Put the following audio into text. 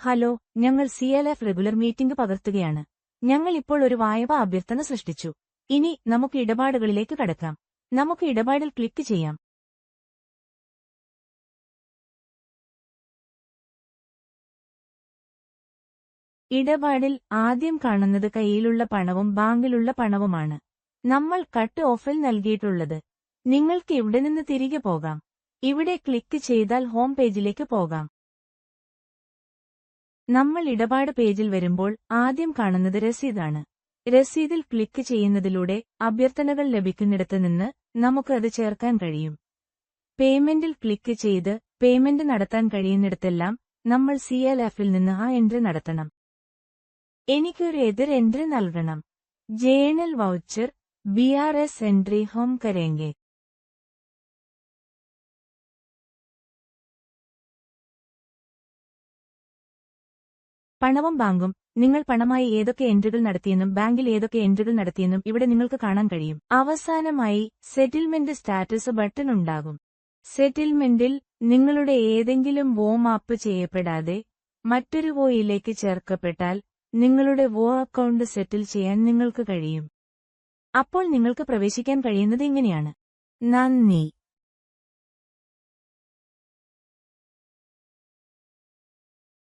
Hello ഞങ്ങൾ C L F regular meeting പകർത്തുകയാണ്. ഞങ്ങൾ ഇപ്പോൾ ഒരു വായ്പ അഭ്യർത്ഥന സൃഷ്ടിച്ചു. ഇനി നമുക്ക് ഇടപാടുകളിലേക്ക് കടക്കാം. നമുക്ക് ഇടപാടിൽ ക്ലിക്ക് ചെയ്യാം. ഇടപാടിൽ ആദ്യം കാണുന്നത് കയ്യിലുള്ള പണവും ബാങ്കിലുള്ള പണവുമാണ്. നമ്മൾ കട്ട് ഓഫിൽ നൽകിയിട്ടുള്ളത്. നിങ്ങൾക്ക് ഇവിടെ നിന്ന് തിരികെ പോകാം? ഇവിടെ ക്ലിക്ക് ചെയ്താൽ ഹോം പേജിലേക്ക് പോകാം. നമ്മൾ ഇടപാട് പേജിൽ വരുമ്പോൾ ആദ്യം കാണുന്നത് രസീതാണ്. രസീതിൽ ക്ലിക്ക് ചെയ്യുന്നതിലൂടെ അഭ്യർത്ഥനകൾ ലഭിക്കുന്നിടത്ത് നിന്ന് നമുക്ക് അത് ചേർക്കാൻ കഴിയും. പേയ്മെന്റിൽ ക്ലിക്ക് ചെയ്ത് പേയ്മെന്റ് നടത്താൻ കഴിയുന്നിടത്തെല്ലാം നമ്മൾ സി എൽ എഫിൽ നിന്ന് ആ എൻട്രി നടത്തണം. എനിക്കൊരു എതിർ എൻട്രി നൽകണം. Journal voucher B R S entry home കരേങ്കെ പണവും ബാങ്കും നിങ്ങൾ പണമായി ഏതൊക്കെ എൻട്രികൾ നടത്തിയെന്നും ബാങ്കിൽ ഏതൊക്കെ എൻട്രികൾ നടത്തിയെന്നും ഇവിടെ നിങ്ങൾക്ക് കാണാൻ കഴിയും. അവസാനമായി സെറ്റിൽമെന്റ് സ്റ്റാറ്റസ് ബട്ടൺ ഉണ്ടാകും. സെറ്റിൽമെന്റിൽ നിങ്ങളുടെ ഏതെങ്കിലും വോ മാപ്പ് ചെയ്യപ്പെടാതെ മറ്റൊരു വോയിലേക്ക് ചേർക്കപ്പെട്ടാൽ നിങ്ങളുടെ വോ അക്കൗണ്ട് സെറ്റിൽ ചെയ്യാൻ നിങ്ങൾക്ക് കഴിയും. അപ്പോൾ നിങ്ങൾക്ക് പ്രവേശിക്കാൻ കഴിയുന്നത് ഇങ്ങനെയാണ്. നന്ദി.